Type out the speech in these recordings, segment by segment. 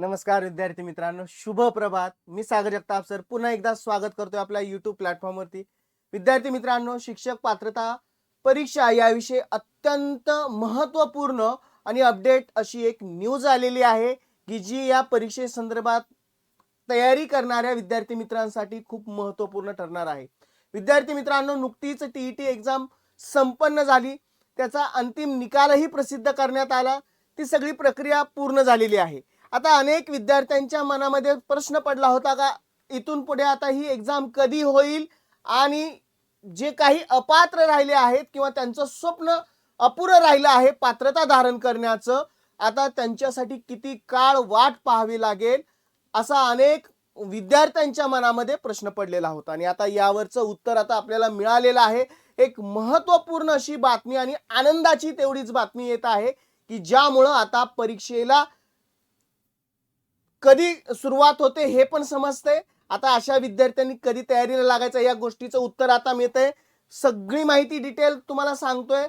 नमस्कार विद्यार्थी मित्रांनो शुभ प्रभात. मी सागर जगताप सर. पुन्हा एकदा स्वागत करतोय आपल्या युट्यूब प्लॅटफॉर्मवरती विद्यार्थी मित्रांनो शिक्षक पात्रता परीक्षा याविषयी अत्यंत महत्त्वपूर्ण आणि अपडेट अशी एक न्यूज आलेली आहे की जी या परीक्षेसंदर्भात तयारी करणाऱ्या विद्यार्थी मित्रांसाठी खूप महत्त्वपूर्ण ठरणार आहे. विद्यार्थी मित्रांनो नुकतीच टीईटी एक्झाम संपन्न झाली. त्याचा अंतिम निकालही प्रसिद्ध करण्यात आला. ती सगळी प्रक्रिया पूर्ण झालेली आहे. आता अनेक विद्यार्थ्यांच्या मनामध्ये प्रश्न पडला होता का इथून पुढे आता ही एक्झाम कधी होईल? आणि जे काही अपात्र राहिले आहेत किंवा त्यांचं स्वप्न अपुरं राहिलं आहे पात्रता धारण करण्याचं आता त्यांच्यासाठी किती काळ वाट पाहावी लागेल असा अनेक विद्यार्थ्यांच्या मनामध्ये प्रश्न पडलेला होता. आणि आता यावरचं उत्तर आता आपल्याला मिळालेलं आहे. एक महत्त्वपूर्ण अशी बातमी आणि आनंदाची तेवढीच बातमी येत आहे की ज्यामुळं आता परीक्षेला कधी सुरुवात होते हे पण समजतंय. आता अशा विद्यार्थ्यांनी कधी तयारीला लागायचं या गोष्टीचं उत्तर आता मिळतंय. सगळी माहिती डिटेल तुम्हाला सांगतोय.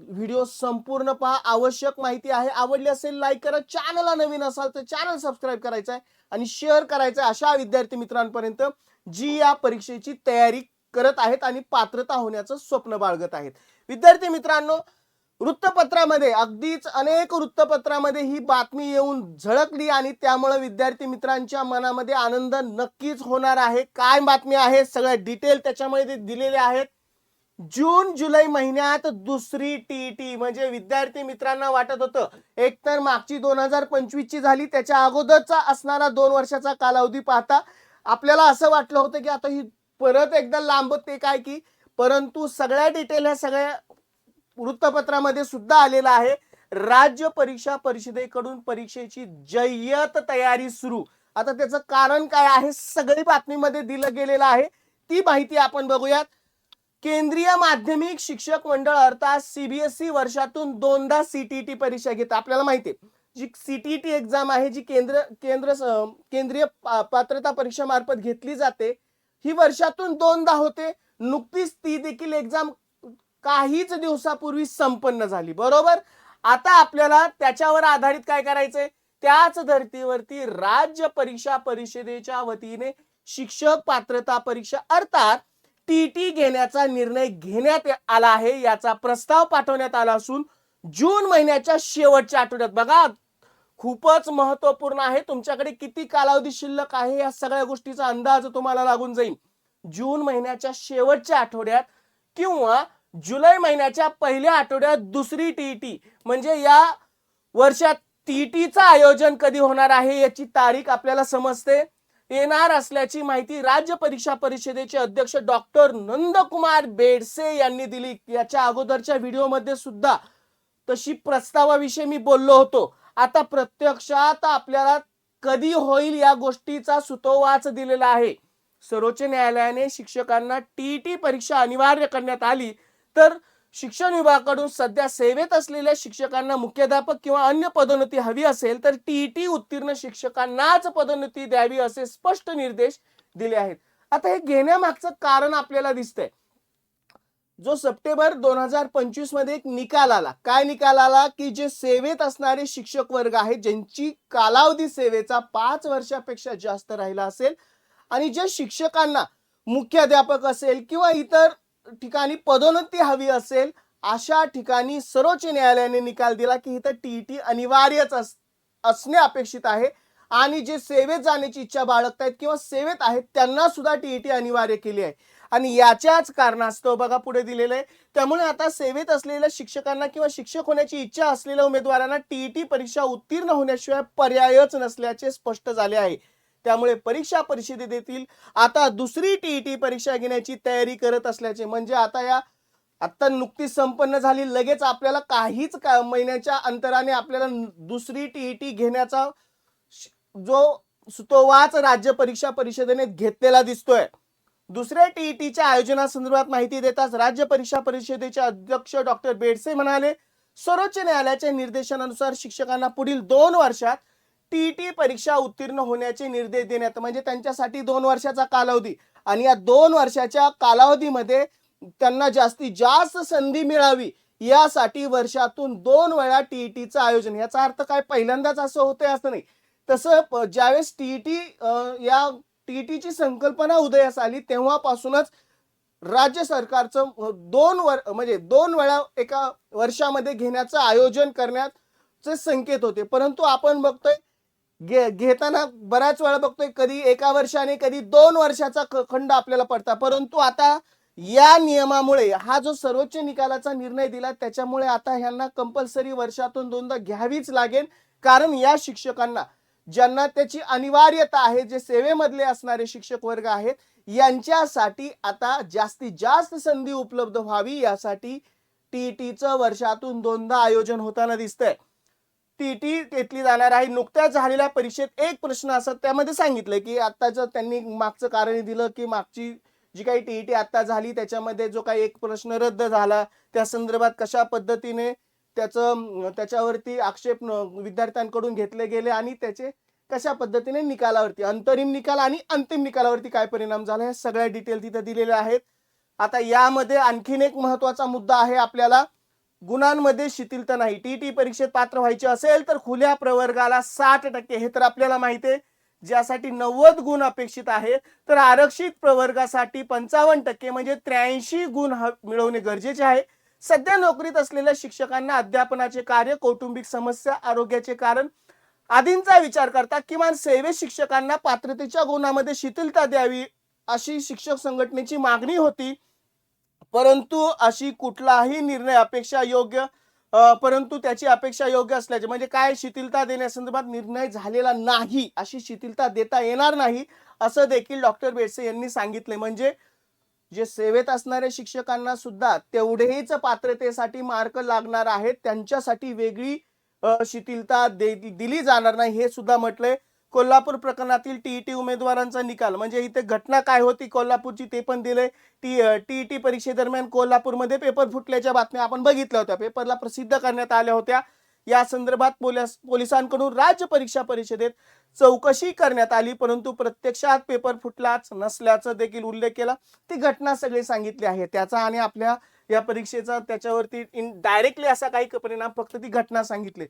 व्हिडिओ संपूर्ण पहा. आवश्यक माहिती आहे. आवडली असेल लाईक करा. चॅनलला नवीन असाल तर चॅनल सबस्क्राईब करायचं आहे आणि शेअर करायचं आहे अशा विद्यार्थी मित्रांपर्यंत जी या परीक्षेची तयारी करत आहेत आणि पात्रता होण्याचं स्वप्न बाळगत आहेत. विद्यार्थी मित्रांनो वृत्तपत्रामध्ये अगदीच अनेक वृत्तपत्रामध्ये ही बातमी येऊन झळकली आणि त्यामुळे विद्यार्थी मित्रांच्या मनामध्ये आनंद नक्कीच होणार आहे. काय बातमी आहे? सगळ्या डिटेल त्याच्यामध्ये दिलेले आहेत. जून जुलै महिन्यात दुसरी टी टी म्हणजे विद्यार्थी मित्रांना वाटत होतं. एक तर मागची दोन हजार पंचवीसची झाली त्याच्या अगोदरचा असणारा दोन वर्षाचा कालावधी पाहता आपल्याला असं वाटलं होतं की आता ही परत एकदा लांबते काय की परंतु सगळ्या डिटेल ह्या सगळ्या वृत्तपत्रामध्ये सुद्धा आलेला आहे. राज्य परीक्षा परिषदेकडून परीक्षेची जय्यत तयारी सुरू. आता त्याचं कारण काय आहे? सगळी बातमीमध्ये दिलं गेलेलं आहे. ती माहिती आपण बघूयात. केंद्रीय माध्यमिक शिक्षक मंडळ अर्थात सीबीएसई वर्षातून दोनदा सीटीटी परीक्षा घेत. आपल्याला माहिती आहे. जी सीटीटी एक्झाम आहे जी केंद्र केंद्र केंद्रीय पा- पात्रता परीक्षा मार्फत घेतली जाते ही वर्षातून दोनदा होते. नुकतीच ती देखील एक्झाम काहीच दिवसापूर्वी संपन्न झाली बरोबर? आता आपल्याला त्याच्यावर आधारित काय करायचंय? त्याच धर्तीवरती राज्य परीक्षा परिषदेच्या वतीने शिक्षक पात्रता परीक्षा अर्थात टीटी घेण्याचा निर्णय घेण्यात आला आहे याचा प्रस्ताव पाठवण्यात आला असून जून महिन्याच्या शेवटच्या आठवड्यात. बघा खूपच महत्त्वपूर्ण आहे. तुमच्याकडे किती कालावधी शिल्लक आहे या सगळ्या गोष्टीचा अंदाज तुम्हाला लागून जाईल. जून महिन्याच्या शेवटच्या आठवड्यात किंवा जुलै महिन्याच्या पहिल्या आठवड्यात दुसरी टीईटी म्हणजे या वर्षात टीईटीचं आयोजन कधी होणार आहे याची तारीख आपल्याला समजते. येणार असल्याची माहिती राज्य परीक्षा परिषदेचे अध्यक्ष डॉक्टर नंदकुमार बेडसे यांनी दिली. याच्या अगोदरच्या व्हिडिओमध्ये सुद्धा तशी प्रस्तावाविषयी मी बोललो होतो. आता प्रत्यक्षात आपल्याला कधी होईल या गोष्टीचा सुतोवाच दिलेला आहे. सर्वोच्च न्यायालयाने शिक्षकांना टीईटी परीक्षा अनिवार्य करण्यात आली. तर शिक्षण विभागाकडून सध्या सेवेत असलेल्या शिक्षकांना मुख्याध्यापक किंवा अन्य पदोन्नती हवी असेल तर टीईटी उत्तीर्ण शिक्षकांनाच पदोन्नती द्यावी असे स्पष्ट निर्देश दिले आहेत. आता हे घेण्यामागचं कारण आपल्याला दिसतंय. जो सप्टेंबर दोन हजार पंचवीसमध्ये एक निकाल आला. काय निकाल आला? की जे सेवेत असणारे शिक्षक वर्ग आहेत ज्यांची कालावधी सेवेचा पाच वर्षापेक्षा जास्त राहिला असेल आणि जे शिक्षकांना मुख्याध्यापक असेल किंवा इतर ठिकाणी पदोन्नती हवी असेल अशा ठिकाणी सर्वोच्च न्यायालयाने निकाल दिला की इथं टीईटी अनिवार्यच अस- असणे अपेक्षित आहे. आणि जे सेवेत जाण्याची इच्छा बाळगत आहेत किंवा सेवेत आहेत त्यांना सुद्धा टीईटी अनिवार्य केली आहे. आणि याच्याच कारणास्तव बघा पुढे दिलेलं आहे. त्यामुळे आता सेवेत असलेल्या शिक्षकांना किंवा शिक्षक होण्याची इच्छा असलेल्या उमेदवारांना टीईटी परीक्षा उत्तीर्ण होण्याशिवाय पर्यायच नसल्याचे स्पष्ट झाले आहे. त्यामुळे परीक्षा परिषदेतील आता दुसरी टीईटी परीक्षा घेण्याची तयारी करत असल्याचे म्हणजे आता या आत्ता नुकतीच संपन्न झाली लगेच आपल्याला काहीच का महिन्याच्या अंतराने आपल्याला न- दुसरी टीईटी घेण्याचा जो सुतोवाच राज्य परीक्षा परिषदेने घेतलेला दिसतोय. दुसऱ्या टीईटीच्या आयोजनासंदर्भात माहिती देताच राज्य परीक्षा परिषदेचे अध्यक्ष डॉक्टर बेडसे म्हणाले सर्वोच्च न्यायालयाच्या निर्देशानुसार शिक्षकांना पुढील दोन वर्षात टीईटी परीक्षा उत्तीर्ण होण्याचे निर्देश देण्यात म्हणजे त्यांच्यासाठी दोन वर्षाचा कालावधी. आणि या दोन वर्षाच्या कालावधीमध्ये त्यांना जास्तीत जास्त संधी मिळावी यासाठी वर्षातून दोन वेळा टीईटीचं आयोजन. याचा अर्थ काय? पहिल्यांदाच असं होतंय असं नाही. तसं ज्यावेळेस टीईटी या टीईटीची संकल्पना उदयास आली तेव्हापासूनच राज्य सरकारचं दोन वर म्हणजे दोन वेळा एका वर्षामध्ये घेण्याचं आयोजन करण्याचे संकेत होते. परंतु आपण बघतोय घे घेताना बऱ्याच वेळा बघतोय कधी एका वर्षाने कधी दोन वर्षाचा खंड आपल्याला पडता परंतु आता या नियमामुळे हा जो सर्वोच्च निकालाचा निर्णय दिला त्याच्यामुळे आता ह्यांना कंपल्सरी वर्षातून दोनदा घ्यावीच लागेल. कारण या शिक्षकांना ज्यांना त्याची अनिवार्यता आहे जे सेवेमधले असणारे शिक्षक वर्ग आहेत यांच्यासाठी आता जास्तीत जास्त संधी उपलब्ध व्हावी यासाठी टीईटीचं वर्षातून दोनदा आयोजन होताना दिसतंय. टीटी घेतली जाणार आहे. नुकत्याच झालेल्या परीक्षेत एक प्रश्न असत त्यामध्ये सांगितलं की आत्ताचं त्यांनी मागचं कारण दिलं की मागची जी काही टीईटी आता झाली त्याच्यामध्ये जो काही एक प्रश्न रद्द झाला त्या संदर्भात कशा पद्धतीने त्याचं त्याच्यावरती आक्षेप विद्यार्थ्यांकडून घेतले गेले आणि त्याचे कशा पद्धतीने निकालावरती अंतरिम निकाल आणि अंतिम निकालावरती काय परिणाम झाला हे सगळ्या डिटेल तिथे दिलेल्या आहेत. आता यामध्ये आणखीन एक महत्त्वाचा मुद्दा आहे आपल्याला. गुणांमध्ये शिथिलता नाही. टी टी परीक्षेत पात्र व्हायचे असेल तर खुल्या प्रवर्गाला साठ टक्के. हे तर आपल्याला माहिती आहे. ज्यासाठी नव्वद गुण अपेक्षित आहे तर आरक्षित प्रवर्गासाठी पंचावन्न टक्के म्हणजे त्र्याऐंशी गुण ह- मिळवणे गरजेचे आहे. सध्या नोकरीत असलेल्या शिक्षकांना अध्यापनाचे कार्य कौटुंबिक समस्या आरोग्याचे कारण आदींचा विचार करता किमान सेवे शिक्षकांना पात्रतेच्या गुणामध्ये शिथिलता द्यावी अशी शिक्षक संघटनेची मागणी होती. परंतु अशी कुठलाही निर्णय अपेक्षा योग्य परंतु त्याची अपेक्षा योग्य असल्याचे म्हणजे काय शिथिलता देण्यासंदर्भात निर्णय झालेला नाही अशी शिथिलता देता येणार नाही असं देखील डॉक्टर बेडसे यांनी सांगितले. म्हणजे जे सेवेत असणाऱ्या शिक्षकांना सुद्धा तेवढेच पात्रतेसाठी मार्क लागणार आहेत त्यांच्यासाठी वेगळी शिथिलता दे दिली जाणार नाही हे सुद्धा म्हटलंय. कोल्हापूर प्रकरणातील टीईटी उमेदवारांचा निकाल. म्हणजे इथे घटना काय होती कोल्हापूरची ते पण दिले टी टीईटी परीक्षेदरम्यान कोल्हापूरमध्ये पेपर फुटल्याच्या बातम्या आपण बघितल्या होत्या. पेपरला प्रसिद्ध करण्यात आल्या होत्या. या संदर्भात पोलीस पोलिसांकडून राज्य परीक्षा परिषदेत चौकशी करण्यात आली परंतु प्रत्यक्षात पेपर फुटलाच नसल्याचा देखील उल्लेख केला. ती घटना सगळी सांगितली आहे त्याचा आणि आपल्या या परीक्षेचा त्याच्यावरती इन डायरेक्टली असा काही परिणाम फक्त ती घटना सांगितली.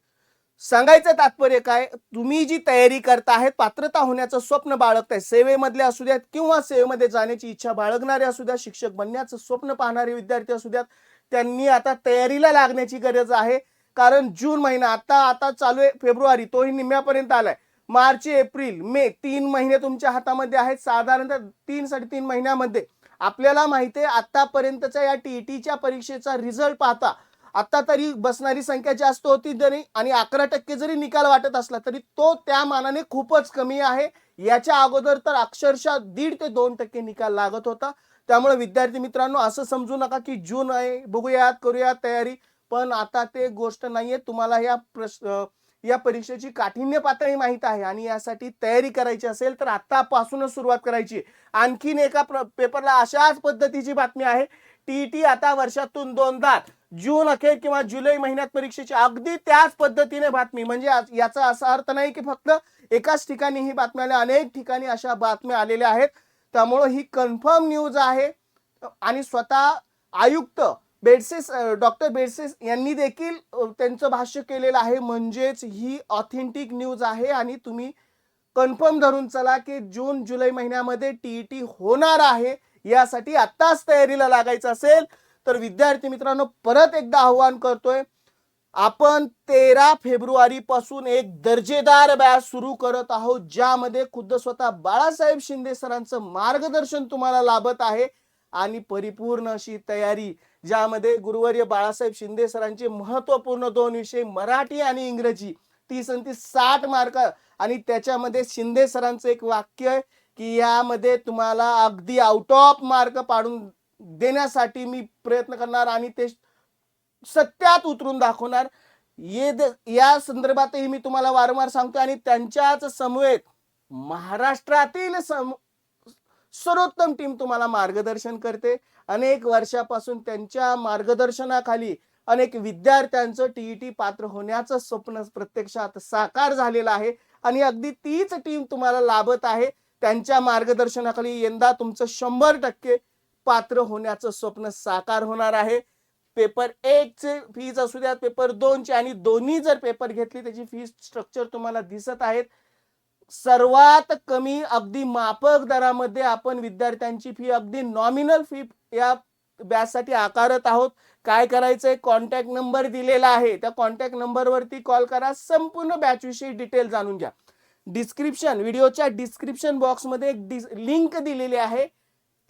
सांगायचं तात्पर्य काय? तुम्ही जी तयारी करताहेत पात्रता होण्याचं स्वप्न बाळगताय. सेवेमधले असू द्यात किंवा सेवेमध्ये जाण्याची इच्छा बाळगणारे असू द्या शिक्षक बनण्याचं स्वप्न पाहणारे विद्यार्थी असू द्यात त्यांनी आता तयारीला लागण्याची गरज आहे. कारण जून महिना आता आता चालू आहे फेब्रुवारी तोही निम्म्यापर्यंत आलाय. मार्च एप्रिल मे तीन महिने तुमच्या हातामध्ये आहेत. साधारणतः तीन साडेतीन महिन्यामध्ये. आपल्याला माहिती आहे आतापर्यंतच्या या टीईटीच्या परीक्षेचा रिझल्ट पाहता आता तरी बसणारी संख्या जास्त होती जरी आणि अकरा टक्के जरी निकाल वाटत असला तरी तो त्या मानाने खूपच कमी आहे. याच्या अगोदर तर अक्षरशः दीड ते दोन टक्के निकाल लागत होता. त्यामुळे विद्यार्थी मित्रांनो असं समजू नका की जून आहे बघूयात करूयात तयारी. पण आता ते गोष्ट नाहीये. तुम्हाला या प्रश्न या परीक्षेची काठिण्य पातळी माहीत आहे आणि यासाठी तयारी करायची असेल तर आतापासूनच सुरुवात करायची. आणखीन एका पेपरला अशाच पद्धतीची बातमी आहे. टीईटी आता वर्षातून दोनदा जून अखेर किंवा जुलै महिन्यात परीक्षेची. अगदी त्याच पद्धतीने बातमी. म्हणजे आज- याचा असा अर्थ नाही की फक्त एकाच ठिकाणी ही बातम्या आल्या अनेक ठिकाणी अशा बातम्या आलेल्या आहेत. त्यामुळं ही कन्फर्म न्यूज आहे. आणि स्वतः आयुक्त बेडसेस डॉक्टर बेडसेस यांनी देखील त्यांचं भाष्य केलेलं आहे. म्हणजेच ही ऑथेंटिक न्यूज आहे आणि तुम्ही कन्फर्म धरून चला की जून जुलै महिन्यामध्ये टी होणार आहे. यासाठी आत्ताच तयारीला लागायचं असेल तर विद्यार्थी मित्रांनो परत एकदा आव्हान करतोय आपण तेरा फेब्रुवारी पासून एक दर्जेदार बॅच सुरू करत आहोत ज्यामध्ये खुद्द स्वतः बाळासाहेब शिंदे सरांचं मार्गदर्शन तुम्हाला लाभत आहे. आणि परिपूर्ण अशी तयारी ज्यामध्ये गुरुवर्य बाळासाहेब शिंदे सरांचे महत्त्वपूर्ण दोन विषय मराठी आणि इंग्रजी तीस आणि ती साठ मार्क आणि त्याच्यामध्ये शिंदे सरांचं एक वाक्य आहे की यामध्ये तुम्हाला अगदी आउट ऑफ मार्क पाडून देण्यासाठी मी प्रयत्न करणार आणि ते सत्यात उतरून दाखवणार. ये द- या संदर्भातही मी तुम्हाला वारंवार सांगतो आणि त्यांच्याच समवेत महाराष्ट्रातील सम सर्वोत्तम टीम तुम्हाला मार्गदर्शन करते. अनेक वर्षापासून त्यांच्या मार्गदर्शनाखाली अनेक विद्यार्थ्यांचं टीईटी पात्र होण्याचं स्वप्न प्रत्यक्षात साकार झालेलं आहे. आणि अगदी तीच टीम तुम्हाला लाभत आहे. त्यांच्या मार्गदर्शनाखाली यंदा तुमचं शंभर टक्के पात्र होण्याचं स्वप्न साकार होणार आहे. पेपर एक चे फीज असू द्या पेपर दोनचे आणि दोन्ही जर पेपर घेतली त्याची फीज स्ट्रक्चर तुम्हाला दिसत आहेत. सर्वात कमी अगदी मापक दरामध्ये आपण विद्यार्थ्यांची फी अगदी नॉमिनल फी या बॅचसाठी आकारत आहोत. काय करायचंय? कॉन्टॅक्ट नंबर दिलेला आहे. त्या कॉन्टॅक्ट नंबरवरती कॉल करा. संपूर्ण बॅचविषयी डिटेल जाणून घ्या. डिस्क्रिप्शन व्हिडिओच्या डिस्क्रिप्शन बॉक्समध्ये एक लिंक दिलेली आहे.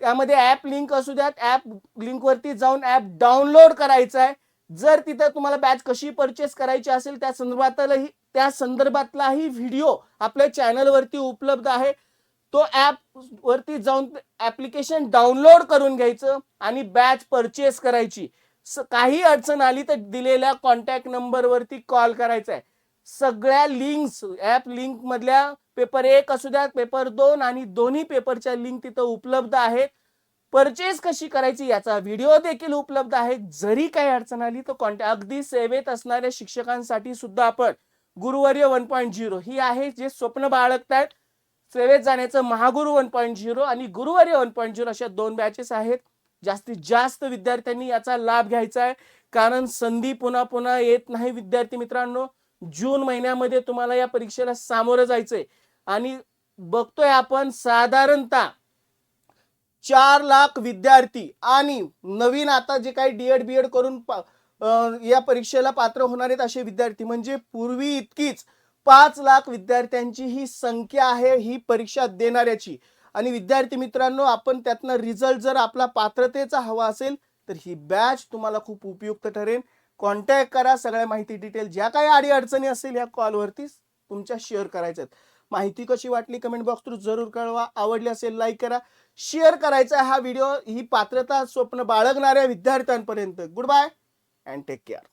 त्यामध्ये ॲप लिंक असू द्यात ॲप लिंकवरती जाऊन ॲप डाउनलोड करायचं आहे. जर तिथं तुम्हाला बॅच कशी परचेस करायची असेल त्या संदर्भातलाही त्या संदर्भातलाही व्हिडिओ आपल्या चॅनलवरती उपलब्ध आहे. तो ॲप वरती जाऊन ॲप्लिकेशन डाउनलोड करून घ्यायचं आणि बॅच परचेस करायची. स- काही अडचण आली तर दिलेल्या कॉन्टॅक्ट नंबरवरती कॉल करायचा आहे. सगळ्या लिंक्स ऍप लिंक मधल्या पेपर एक असू द्यात पेपर दोन आणि दोन्ही पेपरच्या लिंक तिथं उपलब्ध आहेत. परचेस कशी करायची याचा व्हिडिओ देखील उपलब्ध आहे. जरी काही अडचण आली तर कॉन्टॅक्ट अगदी सेवेत असणाऱ्या शिक्षकांसाठी सुद्धा आपण गुरुवर्य वन पॉईंट झिरो ही आहे जे स्वप्न बाळगतायत. सेवेत जाण्याचं महागुरु वन पॉईंट झिरो आणि गुरुवर्य वन पॉईंट झिरो अशा दोन बॅचेस आहेत. जास्तीत जास्त विद्यार्थ्यांनी याचा लाभ घ्यायचा आहे. कारण संधी पुन्हा पुन्हा येत नाही विद्यार्थी मित्रांनो. जून महिन्यामध्ये तुम्हाला या परीक्षेला सामोरं जायचंय. आणि बघतोय आपण साधारणतः चार लाख विद्यार्थी आणि नवीन आता जे काही डीएड बीएड करून या परीक्षेला पात्र होणार आहेत असे विद्यार्थी. म्हणजे पूर्वी इतकीच पाच लाख विद्यार्थ्यांची ही संख्या आहे ही परीक्षा देणाऱ्याची. आणि विद्यार्थी मित्रांनो आपण त्यातनं रिझल्ट जर आपला पात्रतेचा हवा असेल तर ही बॅच तुम्हाला खूप उपयुक्त ठरेल. कॉन्टॅक्ट करा सगळ्या माहिती डिटेल ज्या काही अडीअडचणी अडचणी असेल या कॉलवरती तुमच्या शेअर करायच्यात. माहिती कशी वाटली कमेंट बॉक्स थ्रू जरूर कळवा. आवडली असेल लाईक करा. शेअर करायचा हा व्हिडिओ ही पात्रता स्वप्न बाळगणाऱ्या विद्यार्थ्यांपर्यंत. Good bye and take care